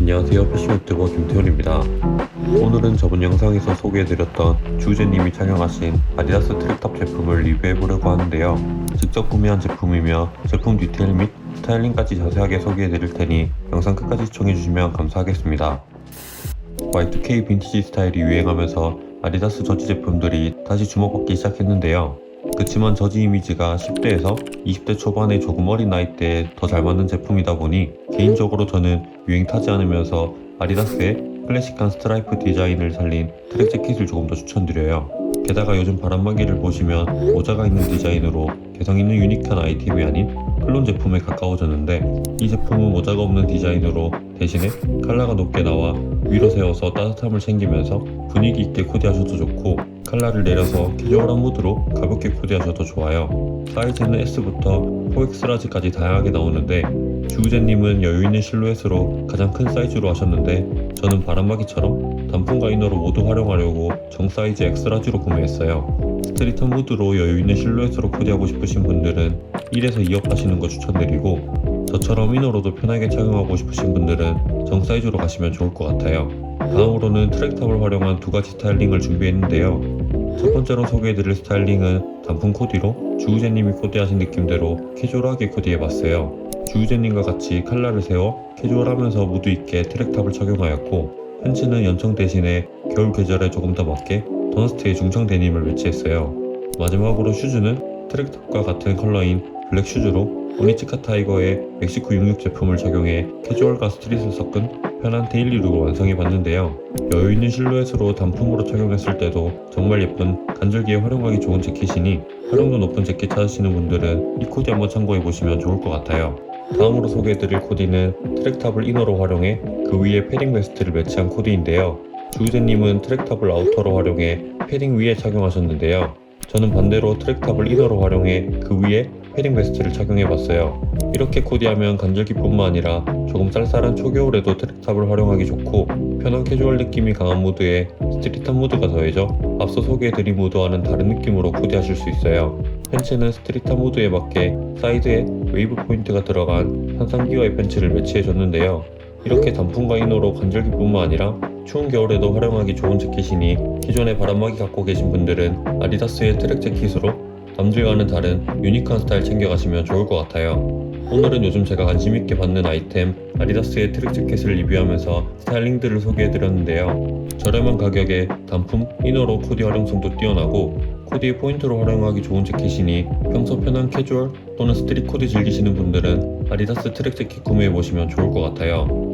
안녕하세요. 패션 유튜버 김태훈입니다. 오늘은 저번 영상에서 소개해드렸던 주우재님이 착용하신 아디다스 트랙탑 제품을 리뷰해보려고 하는데요. 직접 구매한 제품이며 제품 디테일 및 스타일링까지 자세하게 소개해드릴 테니 영상 끝까지 시청해주시면 감사하겠습니다. Y2K 빈티지 스타일이 유행하면서 아디다스 저지 제품들이 다시 주목받기 시작했는데요 그치만 저지 이미지가 10대에서 20대 초반의 조금 어린 나이대에 더 잘 맞는 제품이다 보니 개인적으로 저는 유행 타지 않으면서 아디다스의 클래식한 스트라이프 디자인을 살린 트랙 재킷을 조금 더 추천드려요. 게다가 요즘 바람막이를 보시면 모자가 있는 디자인으로 개성 있는 유니크한 아이템이 아닌 클론 제품에 가까워졌는데 이 제품은 모자가 없는 디자인으로 대신에 컬러가 높게 나와 위로 세워서 따뜻함을 챙기면서 분위기 있게 코디하셔도 좋고 컬러를 내려서 캐주얼한 무드로 가볍게 코디하셔도 좋아요. 사이즈는 S부터 4X 라지까지 다양하게 나오는데 주우재님은 여유있는 실루엣으로 가장 큰 사이즈로 하셨는데 저는 바람막이처럼 단품과 이너로 모두 활용하려고 정 사이즈 X라지로 구매했어요. 스트릿한 무드로 여유있는 실루엣으로 코디하고 싶으신 분들은 1에서 2업 하시는 거 추천드리고 저처럼 이너로도 편하게 착용하고 싶으신 분들은 정 사이즈로 가시면 좋을 것 같아요. 다음으로는 트랙탑을 활용한 두 가지 스타일링을 준비했는데요. 첫 번째로 소개해드릴 스타일링은 단품 코디로 주우재님이 코디하신 느낌대로 캐주얼하게 코디해봤어요. 주우재님과 같이 칼라를 세워 캐주얼하면서 무드 있게 트랙탑을 착용하였고 팬츠는 연청 대신에 겨울 계절에 조금 더 맞게 던스트의 중청 데님을 매치했어요. 마지막으로 슈즈는 트랙탑과 같은 컬러인 블랙 슈즈로 오니치카 타이거의 멕시코 66 제품을 착용해 캐주얼과 스트릿을 섞은 편한 데일리룩을 완성해봤는데요. 여유있는 실루엣으로 단품으로 착용했을 때도 정말 예쁜 간절기에 활용하기 좋은 재킷이니 활용도 높은 재킷 찾으시는 분들은 이 코디 한번 참고해보시면 좋을 것 같아요. 다음으로 소개해드릴 코디는 트랙탑을 이너로 활용해 그 위에 패딩 베스트를 매치한 코디인데요. 주우재님은 트랙탑을 아우터로 활용해 패딩 위에 착용하셨는데요. 저는 반대로 트랙탑을 이너로 활용해 그 위에 패딩 베스트를 착용해봤어요. 이렇게 코디하면 간절기뿐만 아니라 조금 쌀쌀한 초겨울에도 트랙탑을 활용하기 좋고 편한 캐주얼 느낌이 강한 무드에 스트릿한 무드가 더해져 앞서 소개해드린 무드와는 다른 느낌으로 코디하실 수 있어요. 팬츠는 스트릿한 무드에 맞게 사이드에 웨이브 포인트가 들어간 한상기와의 팬츠를 매치해줬는데요. 이렇게 단품과 이너로 간절기뿐만 아니라 추운 겨울에도 활용하기 좋은 재킷이니 기존에 바람막이 갖고 계신 분들은 아디다스의 트랙 재킷으로 남들과는 다른 유니크한 스타일 챙겨가시면 좋을 것 같아요. 오늘은 요즘 제가 관심있게 받는 아이템 아디다스의 트랙 재킷을 리뷰하면서 스타일링들을 소개해드렸는데요. 저렴한 가격에 단품, 이너로 코디 활용성도 뛰어나고 코디의 포인트로 활용하기 좋은 재킷이니 평소 편한 캐주얼 또는 스트릿 코디 즐기시는 분들은 아디다스 트랙 재킷 구매해보시면 좋을 것 같아요.